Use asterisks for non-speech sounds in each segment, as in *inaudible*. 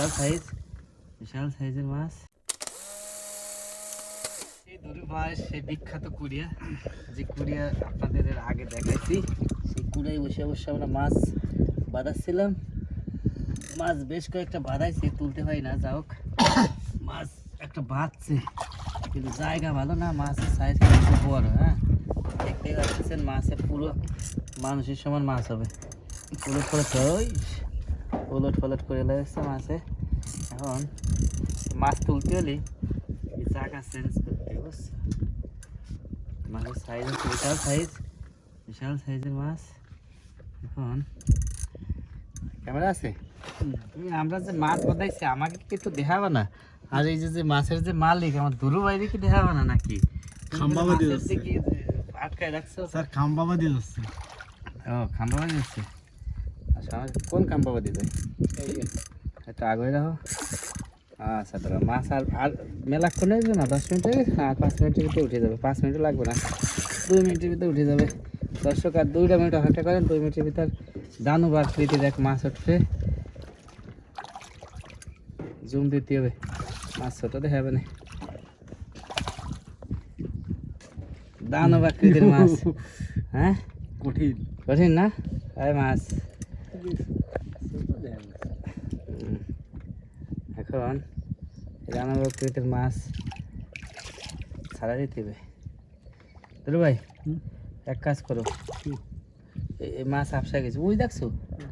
বিশাল size বিশাল সাইজের মাছ। এই সেই বিখ্যাত যে আপনাদের আগে দেখাইছি। আমরা মাছ মাছ বেশ কয়েকটা বাঁধাইছি, তুলতে হয় না মাছ একটা কিন্তু জায়গা ভালো না, মাছের সাইজ কিন্তু বড় হ্যাঁ? দেখতে পাচ্ছেন মাছের পুরো মানুষের সমান মাছ হবে। পুরো ফলট ওই উলট ফলট করে লাগছে মাছে এখন মাছ তুলতে হলে এই জায়গা চেঞ্জ করতে বুঝছ? মাছের সাইজ হচ্ছে বিশাল সাইজ বিশাল সাইজের মাছ। এখন ক্যামেরা আছে? তুমি আমরা যে মাছ বাদাইছি আমাকে কিন্তু দেখাবো না? আর এই যে যে মাছের যে মালিক আমার দুরু বাইরে কি দেখাবো না নাকি? তুমি খাম্বা কিন্তু বাঁধে মাছের যাচ্ছে। আটকায় রাখছো। স্যার খাম্বা দিয়ে যাচ্ছে। ও খাম্বাবাদি যাচ্ছে। আচ্ছা কোন খাম্বাবাদি যায় একটু আগে রাখো। আচ্ছা দাদা মাছ আর আর মেলাক্ষণ হয়েছে না? দশ মিনিট হয়ে আর পাঁচ মিনিটের ভিতরে উঠে যাবে। পাঁচ মিনিটও লাগবে না। দুই মিনিটের ভিতরে উঠে যাবে। দর্শক আর দুইটা মিনিট অপেক্ষা করেন। দুই মিনিটের ভিতর দানু বা আকৃতির এক মাছ উঠবে। জুম দিতে হবে। মাছ ছোট দেখাবে না। দানব আকৃতির মাছ। *laughs* হ্যাঁ? কঠিন। কঠিন না? আরে মাছ। এখন রানা প্রকৃতির মাছ ছাড়া দিতে হবে। দুলু ভাই এক কাজ করো। এই- এই মাছ আপসা গেছে। ওই দেখছ?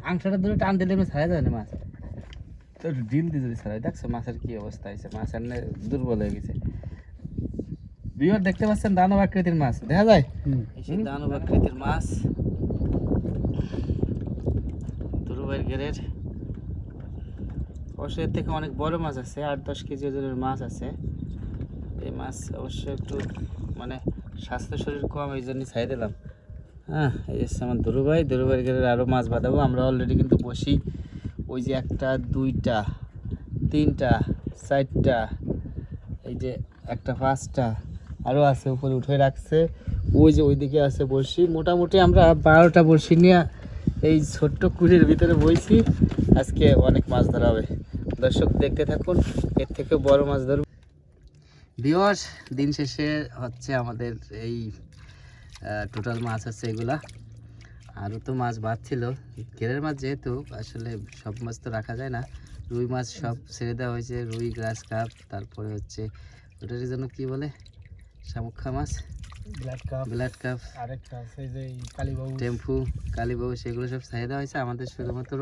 আংশটা ধরে টান দিলে ছাড়া যায় না মাছ। তো ডিল দিয়ে যদি ছাড়াই দেখছ মাছের কি অবস্থা হয়েছে? মাছ এমনি দুর্বল হয়ে গেছে। বিয়র দেখতে পাচ্ছেন দানব আকৃতির মাছ। দেখা যায়? এই দানব আকৃতির মাছ। দুরুবাইয়ের গেরের অবশ্যই এর থেকে অনেক বড় মাছ আছে, আট দশ কেজি ওজনের মাছ আছে। এই মাছ অবশ্য একটু মানে স্বাস্থ্য শরীর কম, এই জন্য ছাই দিলাম। হ্যাঁ এই হচ্ছে আমার দুরুবাই দুরুবাইয়ের গেরের আরও মাছ বাঁধাবো। আমরা অলরেডি কিন্তু বসি ওই যে একটা, দুইটা, তিনটা, চারটা, এই যে একটা, পাঁচটা আরও আছে, উপরে উঠে রাখছে। ওই যে ওইদিকে আছে বড়শি। মোটামুটি আমরা বারোটা বড়শি নিয়ে এই ছোট্ট কুড়ির ভিতরে বইছি। আজকে অনেক মাছ ধরা হবে। দর্শক, দেখতে থাকুন, এর থেকে বড় মাছ ধরব। বিয়স দিন শেষে হচ্ছে আমাদের এই টোটাল মাছ আছে এগুলা। আরও তো মাছ বাড়ছিল। কেরের মাছ যেহেতু, আসলে সব মাছ তো রাখা যায় না। রুই মাছ সব ছেড়ে দেওয়া হয়েছে, রুই, গ্রাস, কাপ, তারপরে হচ্ছে, ওটার জন্য কি বলে? শামুখা মাছ ব্ল্যাক কাপ ব্ল্যাড কাপ আরেকটা আছে যে কালীবাবু টেম্পু কালীবাবু সেগুলো সব চাহিদা হয়েছে। আমাদের শুধুমাত্র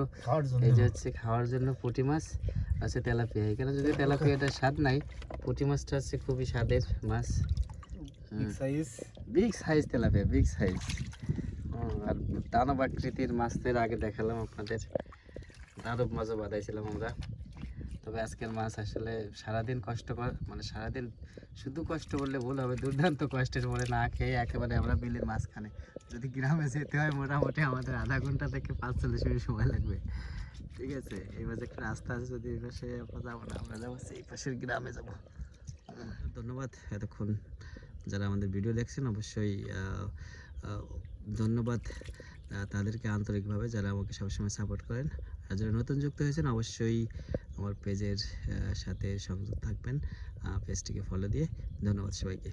এই যে হচ্ছে খাওয়ার জন্য পুঁটি মাছ আছে তেলাপিয়া। এখানে যদি তেলাপিয়াটার স্বাদ নাই পুঁটি মাছটা হচ্ছে খুবই স্বাদের মাছ। Big size big size tilapia big size আর দানব আকৃতির মাছের আগে দেখালাম আপনাদের। দানব মাছও বাঁধাইছিলাম আমরা। তবে আজকের মাছ আসলে সারাদিন কষ্ট মানে সারাদিন শুধু কষ্ট বললে ভুল হবে, দুর্দান্ত কষ্টের পরে না খেয়ে একেবারে আমরা বিলের মাঝখানে। যদি গ্রামে যেতে হয় মোটামুটি আমাদের আধা ঘণ্টা থেকে পাঁচ চল্লিশ মিনিট সময় লাগবে। ঠিক আছে মাঝে একটা রাস্তা আছে, যদি এই পাশে আমরা যাব না, আমরা যাব সেই পাশের গ্রামে যাব। ধন্যবাদ এতক্ষণ যারা আমাদের ভিডিও দেখছেন, অবশ্যই ধন্যবাদ। তাদেরকে আন্তরিকভাবে যারা আমাকে সবসময় সাপোর্ট করেন আর যারা নতুন যুক্ত হয়েছেন, অবশ্যই আমার পেজের সাথে সংযুক্ত থাকবেন। পেজটিকে ফলো দিয়ে ধন্যবাদ সবাইকে।